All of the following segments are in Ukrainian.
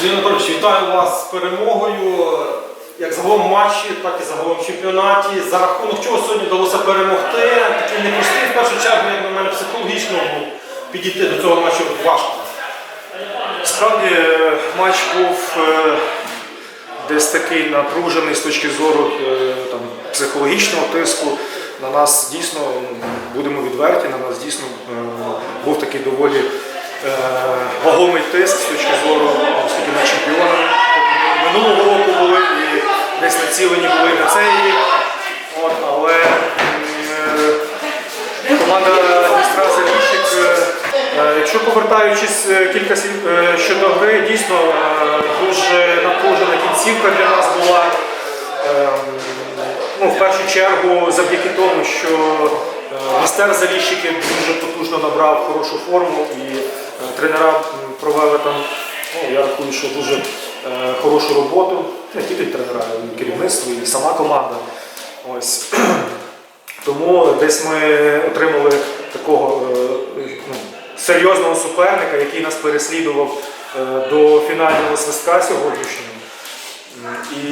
Сергій Анатолійович, вітаю вас з перемогою. Як загалом матчі, так і загалом чемпіонаті. За рахунок чого сьогодні вдалося перемогти. Такий непростий в першу чергу, як на мене, психологічно був підійти до цього матчу важко. Справді матч був е, десь такий напружений з точки зору е, там, психологічного тиску. На нас дійсно, будемо відверті, на нас дійсно е, був такий доволі вагомий тиск з точки зору, оскільки ми чемпіони минулого року були і десь націлені були на цей рік. Але е, команда Дністра Заліщик, е, е, якщо повертаючись е, кілька слів е, щодо гри, дійсно е, дуже напружена кінцівка для нас була. Е, Ну, в першу чергу завдяки тому, що е, містер Заліщики дуже потужно набрав хорошу форму і е, тренера провели там, ну, я рахую, що дуже е, хорошу роботу. Не тільки тренера, і керівництво, і сама команда. Ось. Тому десь ми отримали такого е, ну, серйозного суперника, який нас переслідував до фінального свистка сьогоднішнього. І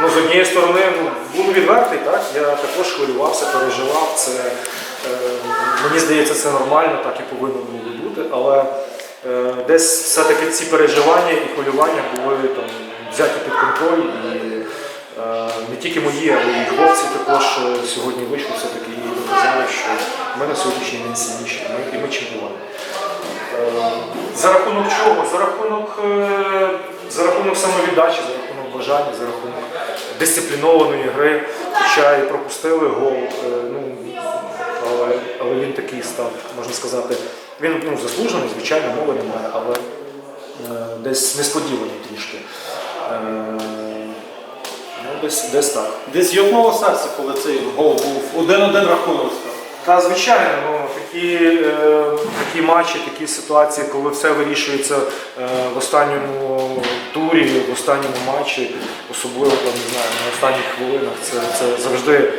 ну, з однієї сторони, ну, буду відвертий, так? я також хвилювався, переживав. Це, е, мені здається, це нормально, так і повинно було бути. Але е, десь все-таки ці переживання і хвилювання були там, взяті під контроль. І, е, не тільки мої, але і хлопці також сьогодні вийшли все-таки і доказали, що ми на сьогоднішній день сильніші, і ми чемпіони. За рахунок чого? За рахунок, е, за рахунок самовіддачі, за рахунок бажання, за рахунок дисциплінованої гри. Хоча і пропустили гол, е, ну, але, але він такий став, можна сказати, він ну, заслужений, звичайно, мови немає, але е, десь несподіваний трішки. Ну, десь, десь так. Десь йопнуло серце, коли цей гол був один-один рахунок. Та звичайно, ну такі, е, такі матчі, такі ситуації, коли все вирішується е, в останньому турі, в останньому матчі, особливо там не знаю, на останніх хвилинах, це, це завжди е,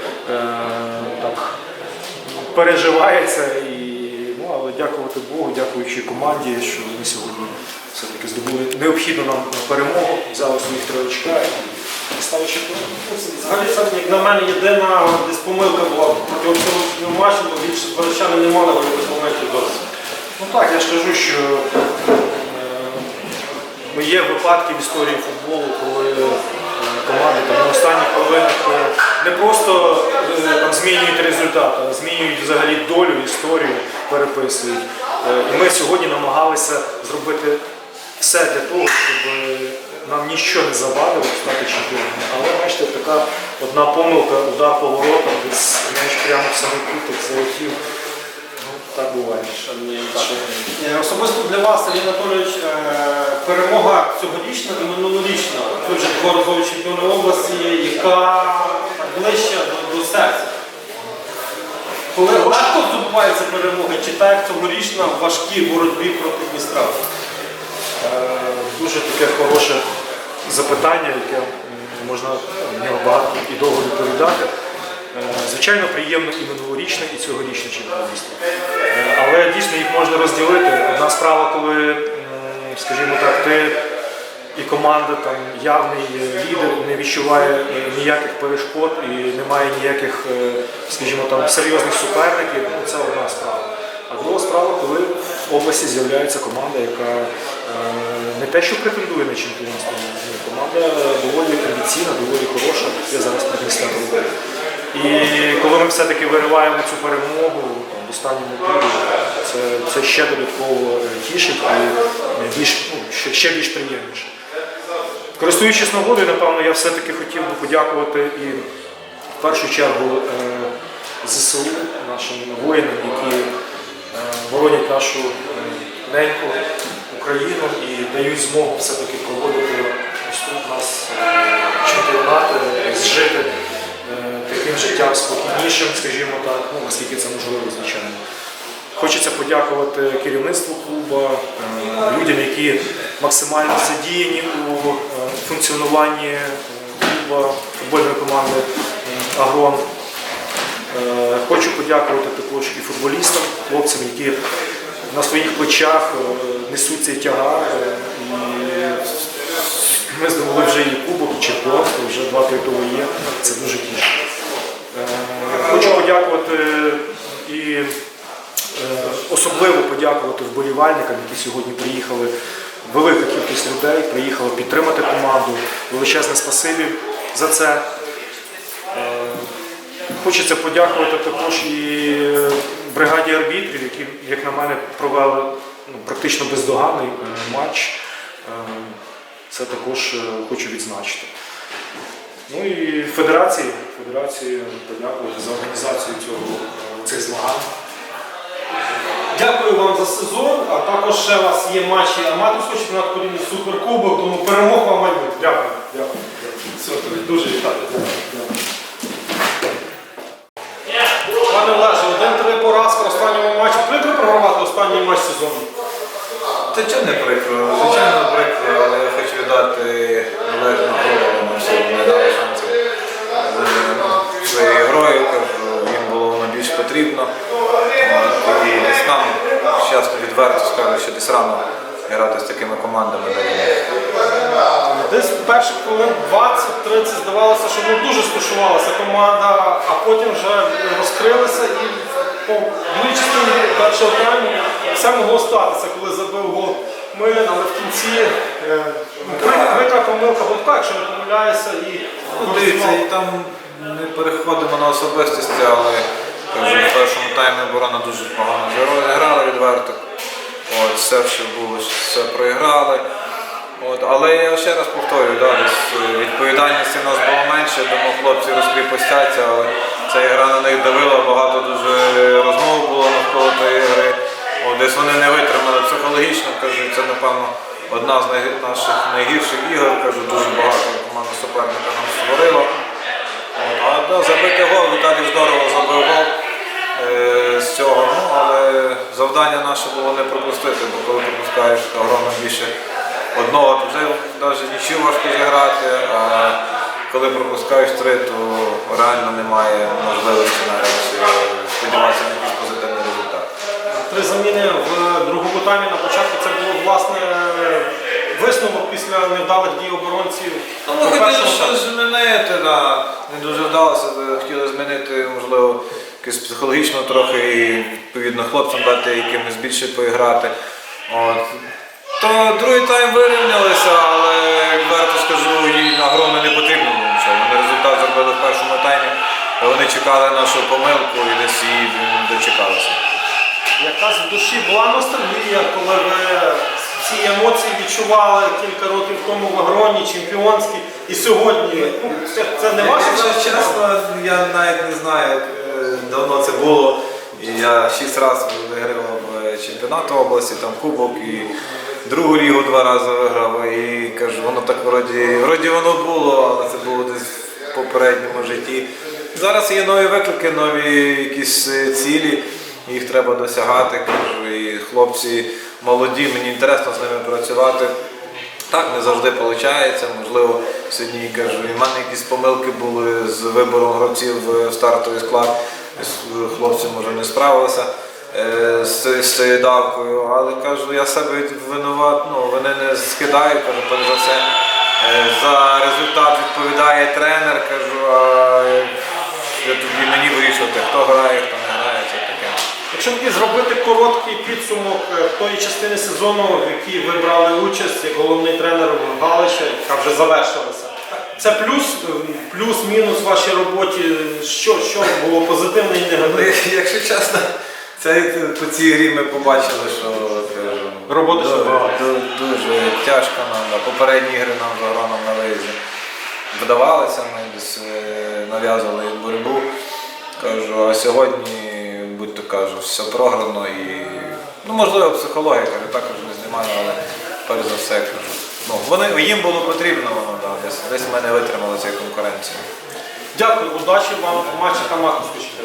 так переживається. І, ну, але дякувати Богу, дякуючи команді, що ми сьогодні все-таки здобули необхідну нам перемогу, взяли своїх три очка і. Взагалі, як на мене, єдина десь помилка була протягом цього матчу, бо більше борочани не мали великих моментів досі. Ну так, я ж кажу, що е, є випадки в історії футболу, коли е, команди там, на останніх хвилинах е, не просто е, там, змінюють результат, а змінюють взагалі долю, історію, переписують. І ми сьогодні намагалися зробити все для того, щоб нічого не завадило стати чемпіонами. Але бачите, така одна помилка, удар по воротам, десь м'яч прямо в самий кутик залетів. Ну, так буває. Е, Особисто для вас, Сергій Анатолійович, е, перемога цьогорічна і минулорічна. Ви вже дворазові чемпіони області, яка ближча до, до серця. Коли легко здобувається перемога, чи так як цьогорічна в важкій боротьбі проти Дністра? Е, Дуже таке хороше запитання, яке можна на нього багато і довго відповідати. Е, Звичайно, приємно і минулорічне, і цьогорічне чемпіонство. Е, Але дійсно їх можна розділити. Одна справа, коли, скажімо так, ти і команда там явний лідер не відчуває е, ніяких перешкод і немає ніяких, е, скажімо там, серйозних суперників. Ну, це одна справа. А друга справа, коли області з'являється команда, яка е, не те, що претендує на чемпіонство, команда доволі амбіційна, доволі хороша. Я зараз принесла руку. І коли ми все-таки вириваємо цю перемогу в останньому турі, це, це ще додатково тішить і більш, ну, ще, ще більш приємніше. Користуючись нагодою, напевно, я все-таки хотів би подякувати і в першу чергу е, ЗСУ, нашим воїнам, які боронять нашу е, неньку Україну і дають змогу все-таки проводити ось тут нас е, чемпіонат, е, зжити е, таким життям спокійнішим, скажімо так, ну наскільки це можливо, звичайно. Хочеться подякувати керівництву клубу, е, людям, які максимально задіяні у е, функціонуванні е, клубу футбольної команди е, Агрон. Е, Хочу подякувати також і футболістам, хлопцям, які на своїх плечах е, несуть цей тягар. е, ми здобули вже і кубок, і чемпіонство, вже два титули є. Це дуже. Е, Хочу подякувати і особливо подякувати вболівальникам, які сьогодні приїхали. Велика кількість людей приїхала підтримати команду. Величезне спасибі за це. Е, Хочеться подякувати також і бригаді арбітрів, які, як на мене, провели ну, практично бездоганний е, матч. Е, Це також е, хочу відзначити. Ну і федерації, федерації подякувати за організацію цього, е, цих змагань. Дякую вам за сезон, а також ще у вас є матчі аматорського чемпіонату України Суперкубок, тому перемог вам майбутнє. Дякую, дякую. Все, тобі дуже вітаю. Пане Олеже, один-три поразка в останньому матчі. Прикро програвати останній матч сезону. Чого не прикро? Звичайно прикро, але я хочу віддати належну голову на все, не дали шансів е, своєю грою, їм було воно більш потрібно. І десь нам, чесно відверто скажу, що десь рано грати з такими командами. Десь перших хвилин 20-30 здавалося, що ну, дуже стушувалася команда, а потім вже розкрилися і по частині першого тайму все могло статися, коли забив гол Милин, але в кінці е, прикра помилка Будка, якщо не помиляюся, і Ну, дивіться, і там не переходимо на особистості, але кажу, в першому таймі оборона дуже погано грала відверто. От, все, що було, все проіграли. От, але я ще раз повторюю, да, е, відповідальності в нас було менше, думав, хлопці розкріпостяться, але ця гра на них давила, багато дуже розмов було навколо тієї гри. От, десь вони не витримали психологічно, кажу, це напевно одна з наших найгірших ігор, кажу, дуже багато команда суперника нам створила. А да, забити гол, Віталій здорово забив гол е, з цього, ну, але завдання наше було не пропустити, бо коли пропускаєш огромно більше одного, то вже навіть нічого важко зіграти, коли пропускаєш три, то реально немає можливості навіть е, сподіватися на якийсь позитивний результат. три заміни в другому таймі на початку це було власне висновок після невдалих дій оборонців. Ну, ми хотіли щось змінити, да. не дуже вдалося, хотіли змінити, можливо, якось психологічно трохи і відповідно хлопцям дати якимось більше поіграти. От. То другий тайм вирівнялися, але відверто скажу, їй на не потрібно було нічого. Вони результат зробили в першому таймі, вони чекали нашу помилку і десь її дочекалися. Якась в душі була ностальгія, коли ви ці емоції відчували кілька років тому в Агроні, чемпіонські, і сьогодні. Ну, це, це не ваше Якщо чесно, я навіть не знаю, як е, давно це було. І я шість разів вигравав е, чемпіонат області, там кубок і другу лігу два рази виграв. І кажу, воно так вроді, вроді воно було, але це було десь в попередньому житті. Зараз є нові виклики, нові якісь е, цілі, їх треба досягати. Кажу, і хлопці молоді, мені інтересно з ними працювати. Так, не завжди виходить. Можливо, сьогодні кажу, і в мене якісь помилки були з вибором гравців в стартовий склад. З- Хлопці може не справилися е, з, цією- з цією давкою, але кажу, я себе винуват, ну, вони не скидаю, кажу, перш за все. е, За результат відповідає тренер, кажу, а я тоді мені вирішувати, хто грає, хто не грає, це таке. Якщо тоді зробити короткий підсумок е, тої частини сезону, в якій ви брали участь як головний тренер Галича, яка вже завершилася. Це плюс, е, плюс-мінус в вашій роботі. Що, що було позитивне і негативне? Якщо чесно, це по цій грі ми побачили, що скажу, Роботи ще дуже, багато. ду- дуже тяжко нам. да. Попередні ігри нам за гроном на виїзді вдавалися, ми десь е, нав'язували їм боротьбу. Кажу, а сьогодні, будь то кажу, все програно і ну, можливо психологія, кажу, також не знімаю, але перш за все кажу. Ну, вони, їм було потрібно, воно да, десь, десь ми не витримали цієї конкуренції. Дякую, удачі вам в матчі та Маківського